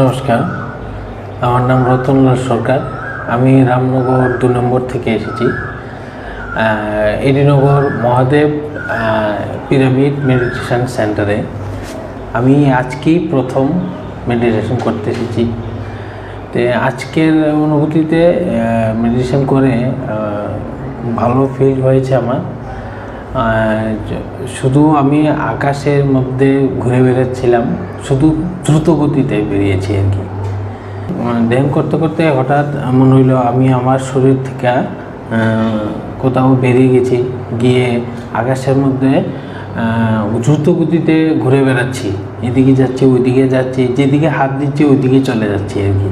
নমস্কার। আমার নাম রতনলাল সরকার। আমি রামনগর দু নম্বর থেকে এসেছি। এডিনগর মহাদেব পিরামিড মেডিটেশন সেন্টারে। আমি আজকেই প্রথম মেডিটেশন করতে এসেছি। তো আজকের অনুভূতিতে মেডিটেশন করে ভালো ফিল হয়েছে আমার। শুধু আমি আকাশের মধ্যে ঘুরে বেড়াচ্ছিলাম, শুধু দ্রুত গতিতে বেরিয়েছি আর কি। মানে ধ্যান করতে করতে হঠাৎ মনে হইল, আমি আমার শরীর থেকে কোথাও বেরিয়ে গেছি, গিয়ে আকাশের মধ্যে দ্রুত গতিতে ঘুরে বেড়াচ্ছি। এদিকে যাচ্ছি, ওইদিকে যাচ্ছি, যেদিকে হাত দিচ্ছি, ওইদিকে চলে যাচ্ছি আর কি।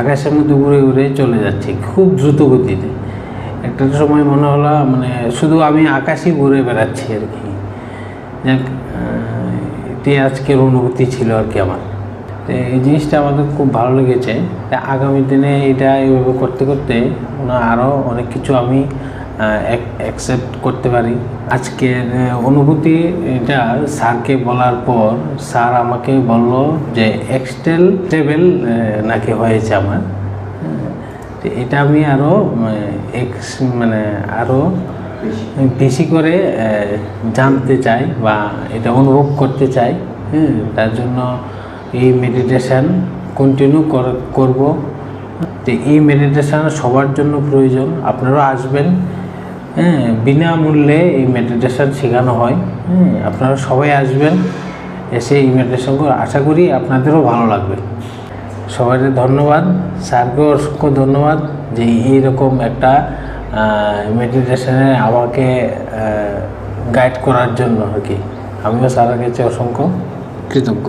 আকাশের মধ্যে ঘুরে ঘুরে চলে যাচ্ছি, খুব দ্রুত গতিতে একটা সময় মনে হলো মানে শুধু আমি আকাশই ঘুরে বেড়াচ্ছি আর কি। যাক এটাই আজকের অনুভূতি ছিল আর কি আমার। তো এই জিনিসটা আমাদের খুব ভালো লেগেছে। আগামী দিনে এটা এইভাবে করতে করতে আরও অনেক কিছু আমি অ্যাকসেপ্ট করতে পারি। আজকের অনুভূতি এটা স্যারকে বলার পর স্যার আমাকে বলল যে এক্সটেল টেবিল নাকি হয়েছে আমার? তো এটা আমি আরও এক্স মানে আরও বেশি করে জানতে চাই বা এটা অনুভব করতে চাই হ্যাঁ তার জন্য এই মেডিটেশান কন্টিনিউ করব। তো এই মেডিটেশান সবার জন্য প্রয়োজন। আপনারাও আসবেন হ্যাঁ বিনামূল্যে এই মেডিটেশান শেখানো হয় হ্যাঁ আপনারা সবাই আসবেন, এসে এই মেডিটেশন করে, আশা করি আপনাদেরও ভালো লাগবে। সবাইকে ধন্যবাদ। স্যারকেও অসংখ্য ধন্যবাদ যে এইরকম একটা মেডিটেশনে আমাকে গাইড করার জন্য আর কি। আমিও স্যারের কাছে অসংখ্য কৃতজ্ঞ।